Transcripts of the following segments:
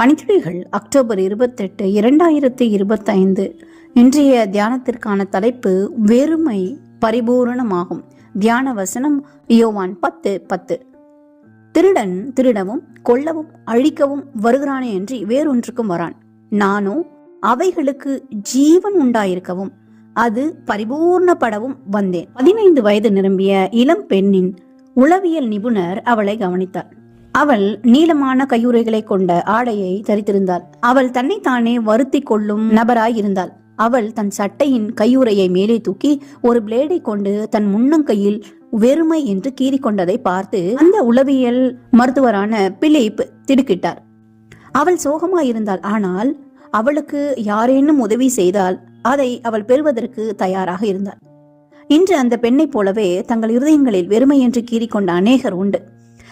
பணித்துளிகள் October இருபத்தெட்டு இரண்டாயிரத்தி இருபத்தைந்து. இன்றைய தியானத்திற்கான தலைப்பு வெறுமை பரிபூரணமாகும். தியான வசனம் யோவான் பத்து பத்து. திருடன் திருடவும் கொல்லவும் அழிக்கவும் வருகிறானே என்று வேறொன்றுக்கும் வரான். நானோ அவைகளுக்கு ஜீவன் உண்டாயிருக்கவும் அது பரிபூர்ணப்படவும் வந்தேன். பதினைந்து வயது நிரம்பிய இளம் பெண்ணின் உளவியல் நிபுணர் அவளை கவனித்தார். அவள் நீளமான கையுறைகளை கொண்ட ஆடையை தரித்திருந்தாள். அவள் தன்னைத்தானே வருத்தி கொள்ளும் நபராய் இருந்தாள் அவள் தன் சட்டையின் கையுறையை மேலே தூக்கி ஒரு பிளேடை கொண்டு தன் முன்னங்கையில் வெறுமை என்று கீறிக்கொண்டதை பார்த்து அந்த உளவியல் மருத்துவரான பிலிப் திடுக்கிட்டார். அவள் சோகமாயிருந்தாள். ஆனால் அவளுக்கு யாரேனும் உதவி செய்தால் அதை அவள் பெறுவதற்கு தயாராக இருந்தாள். இன்று அந்த பெண்ணைப் போலவே தங்கள் இருதயங்களில் வெறுமை என்று கீறிக்கொண்ட அநேகர் உண்டு.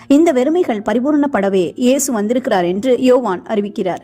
இந்த வெறுமைகள் பரிபூரணப்படவே இயேசு வந்திருக்கிறார் என்று யோவான் அறிவிக்கிறார்.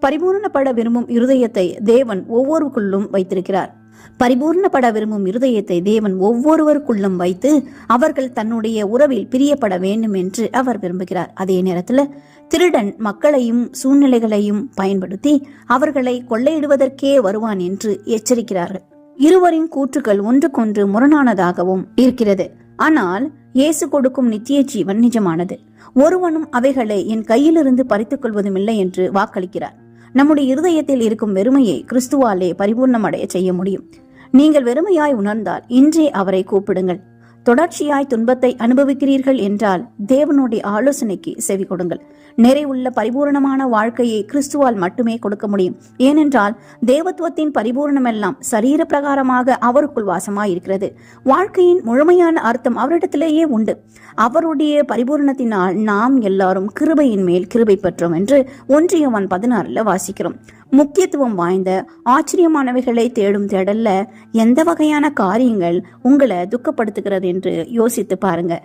பரிபூரணப்பட விரும்பும் இருதயத்தை தேவன் ஒவ்வொருக்குள்ளும் வைத்திருக்கிறார். பரிபூர்ணப்பட விரும்பும் இருதயத்தை தேவன் ஒவ்வொருவருக்குள்ளும் வைத்து அவர்கள் தன்னுடைய உறவில் பிரியப்பட வேண்டும் என்று அவர் விரும்புகிறார். அதே நேரத்தில் திருடன் மக்களையும் சூழ்நிலைகளையும் பயன்படுத்தி அவர்களை கொள்ளையிடுவதற்கே வருவான் என்று எச்சரிக்கிறார்கள். இருவரின் கூற்றுகள் ஒன்றுக்கொன்று முரணானதாகவும் இருக்கிறது. ஆனால் இயேசு கொடுக்கும் நித்திய ஜீவன் நிஜமானது. ஒருவனும் அவைகளை என் கையிலிருந்து பறித்துக் கொள்வதும் இல்லை என்று வாக்களிக்கிறார். நம்முடைய இருதயத்தில் இருக்கும் வெறுமையை கிறிஸ்துவாலே பரிபூர்ணமடைய செய்ய முடியும். நீங்கள் வெறுமையாய் உணர்ந்தால் இன்றே அவரை கூப்பிடுங்கள். தொடர்ச்சியாய் துன்பத்தை அனுபவிக்கிறீர்கள் என்றால் தேவனுடைய ஆலோசனைக்கு செவி கொடுங்கள். நிறைவுள்ள பரிபூரணமான வாழ்க்கையை கிறிஸ்துவால் மட்டுமே கொடுக்க முடியும். ஏனென்றால் தேவத்துவத்தின் பரிபூரணமெல்லாம் சரீர பிரகாரமாக அவருக்குள் வாசமாயிருக்கிறது. வாழ்க்கையின் முழுமையான அர்த்தம் அவரிடத்திலேயே உண்டு. அவருடைய பரிபூரணத்தினால் நாம் எல்லாரும் கிருபையின் மேல் கிருபை பெற்றோம் என்று ஒன்றியவன் பதினாறுல வாசிக்கிறோம். முக்கியத்துவம் வாய்ந்த ஆச்சரியமானவைகளை தேடும் தேடல்ல எந்த வகையான காரியங்கள் உங்களை துக்கப்படுத்துகிறது என்று யோசித்து பாருங்க.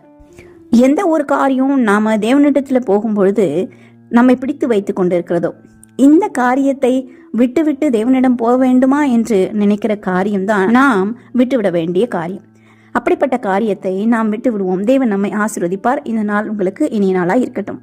எந்த ஒரு காரியம் நாம தேவனிடத்துல போகும்பொழுது நம்மை பிடித்து வைத்து கொண்டிருக்கிறதோ இந்த காரியத்தை விட்டுவிட்டு தேவனிடம் போக வேண்டுமா என்று நினைக்கிற காரியம்தான் நாம் விட்டுவிட வேண்டிய காரியம். அப்படிப்பட்ட காரியத்தை நாம் விட்டு விடுவோம் தேவன் நம்மை ஆசிர்வதிப்பார். இந்த நாள் உங்களுக்கு இனிய நாளாக இருக்கட்டும்.